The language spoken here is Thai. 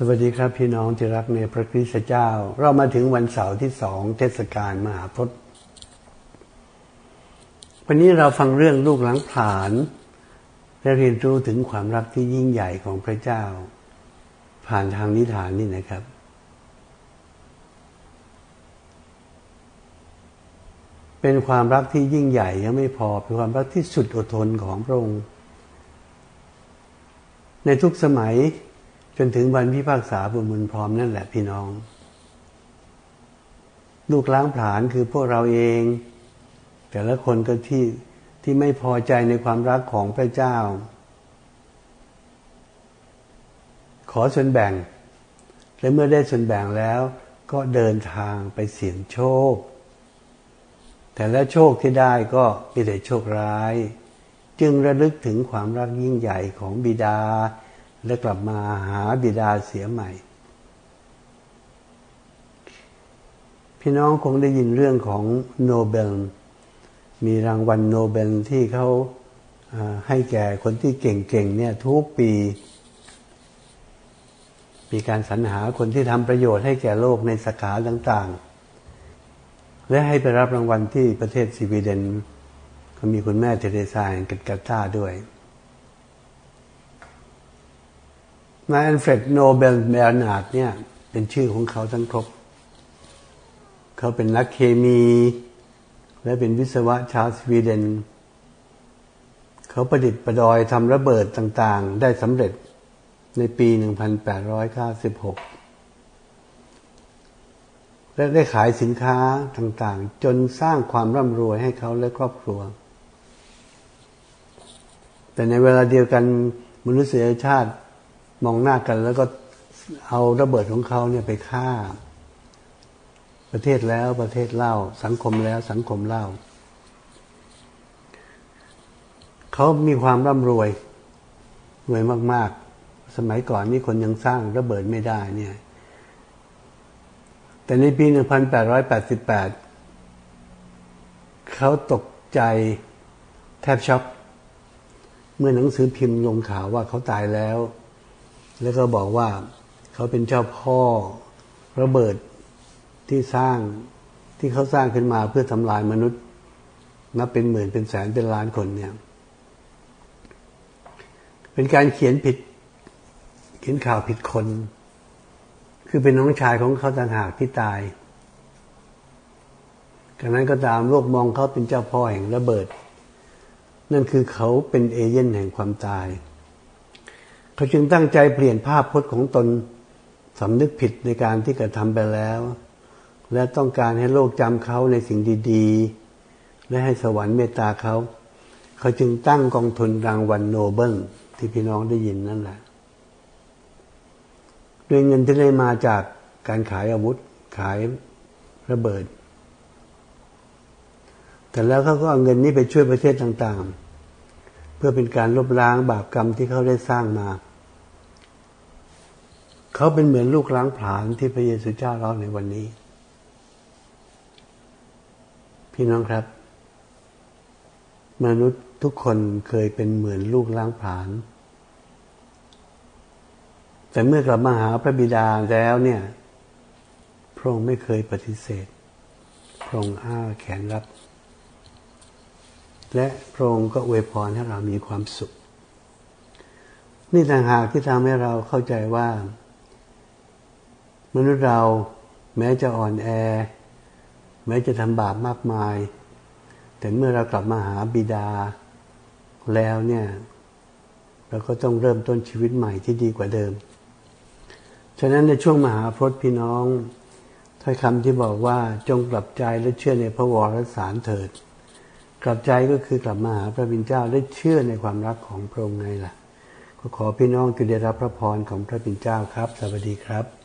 สวัสดีครับพี่น้องที่รักในพระคริสต์เจ้า เรามาถึงวันเสาร์ที่สองเทศกาลมหาพจน์วันนี้เราฟังเรื่องลูกหลังผานและเรียนรู้ถึงความรักที่ยิ่งใหญ่ของพระเจ้า ผ่านทางนิทานนี่นะครับ เป็นความรักที่ยิ่งใหญ่ยังไม่พอเป็นความรักที่สุดอดทนของพระองค์ในทุกสมัย จนถึงวันพิพากษาบุญมุนพร้อมนั่นแหละพี่น้อง ลูกล้างผลาญคือพวกเราเอง แต่ละคนก็ที่ที่ไม่พอใจในความรักของพระเจ้า ขอส่วนแบ่ง และเมื่อได้ส่วนแบ่งแล้วก็เดินทางไปเสี่ยงโชค แต่และโชคที่ได้ก็มีแต่โชคร้าย จึงระลึกถึงความรักยิ่งใหญ่ของบิดา และกลับมาหาบิดาเสียใหม่ พี่น้องคงได้ยินเรื่องของโนเบล มีรางวัลโนเบลที่เขาให้แก่คนที่เก่งๆเนี่ยทุกปี มีการสรรหาคนที่ทำประโยชน์ให้แก่โลกในสาขาต่างๆ และให้ไปรับรางวัลที่ประเทศสวีเดน ก็มีคุณแม่เทเรซาแห่งกัตกาตาด้วย นายอันเฟรดโนเบลเบรนาร์ดเนี่ย เป็นชื่อของเขาทั้งครบ เขาเป็นนักเคมี และเป็นวิศวะชาวสวีเดน เขาประดิษฐ์ประดอยทำระเบิดต่างๆ ได้สำเร็จในปี 1896 และได้ขายสินค้าต่างๆ จนสร้างความร่ำรวยให้เขาและครอบครัว แต่ในเวลาเดียวกันมนุษยชาติ มองหน้ากันแล้วก็เอาระเบิดของเขาเนี่ยไปฆ่า ประเทศแล้วประเทศเล่า สังคมแล้วสังคมเล่า เขามีความร่ำรวยรวยมาก ๆ สมัยก่อนนี่คนยังสร้างระเบิดไม่ได้เนี่ย แต่ในปี 1888 เขาตกใจแทบช็อกเมื่อหนังสือพิมพ์ลงข่าวว่าเขาตายแล้ว แล้วก็บอกว่าเขาเป็นเจ้าพ่อระเบิดที่สร้างที่เขาสร้างขึ้นมาเพื่อทำลายมนุษย์ นับเป็นหมื่นเป็นแสนเป็นล้านคนเนี่ย เป็นการเขียนผิด เขียนข่าวผิดคน คือเป็นน้องชายของเขาต่างหากที่ตายกนั้นก็ตามโลกมองเขาเป็นเจ้าพ่อแห่งระเบิด นั่นคือเขาเป็นเอเย่นแห่งความตาย เขาจึงตั้งใจเปลี่ยนภาพพจน์ของตนสำนึกผิดในการที่กระทำไปแล้ว และต้องการให้โลกจำเขาในสิ่งดีๆ และให้สวรรค์เมตตาเขา เขาจึงตั้งกองทุนรางวัลโนเบิลที่พี่น้องได้ยินนั่นแหละด้วยเงินที่ได้มาจากการขายอาวุธขายระเบิด แต่แล้วเขาก็เอาเงินนี้ไปช่วยประเทศต่างๆ เพื่อเป็นการลบล้างบาปกรรมที่เขาได้สร้างมา เขาเป็นเหมือนลูกล้างผลาญที่พระเยซูเจ้าเราในวันนี้ พี่น้องครับ มนุษย์ทุกคนเคยเป็นเหมือนลูกล้างผลาญแต่เมื่อกลับมาหาพระบิดาแล้วเนี่ยพระองค์ไม่เคยปฏิเสธ พระองค์อ้าแขนรับ และพระองค์ก็อวยพรให้เรามีความสุข นี่ต่างหากที่ทำให้เราเข้าใจว่า มนุษย์เราแม้จะอ่อนแอ แม้จะทำบาปมากมาย แต่เมื่อเรากลับมาหาบิดาแล้วเนี่ย เราก็ต้องเริ่มต้นชีวิตใหม่ที่ดีกว่าเดิม ฉะนั้นในช่วงมหาพจน์พี่น้องถ้อยคำที่บอกว่าจงกลับใจและเชื่อในพระวรสารเถิด กลับใจก็คือกลับมาหาพระบิดเจ้าและเชื่อในความรักของพระองค์ไงล่ะ ก็ขอพี่น้องจงได้รับพระพรของพระบิดเจ้าครับ สวัสดีครับ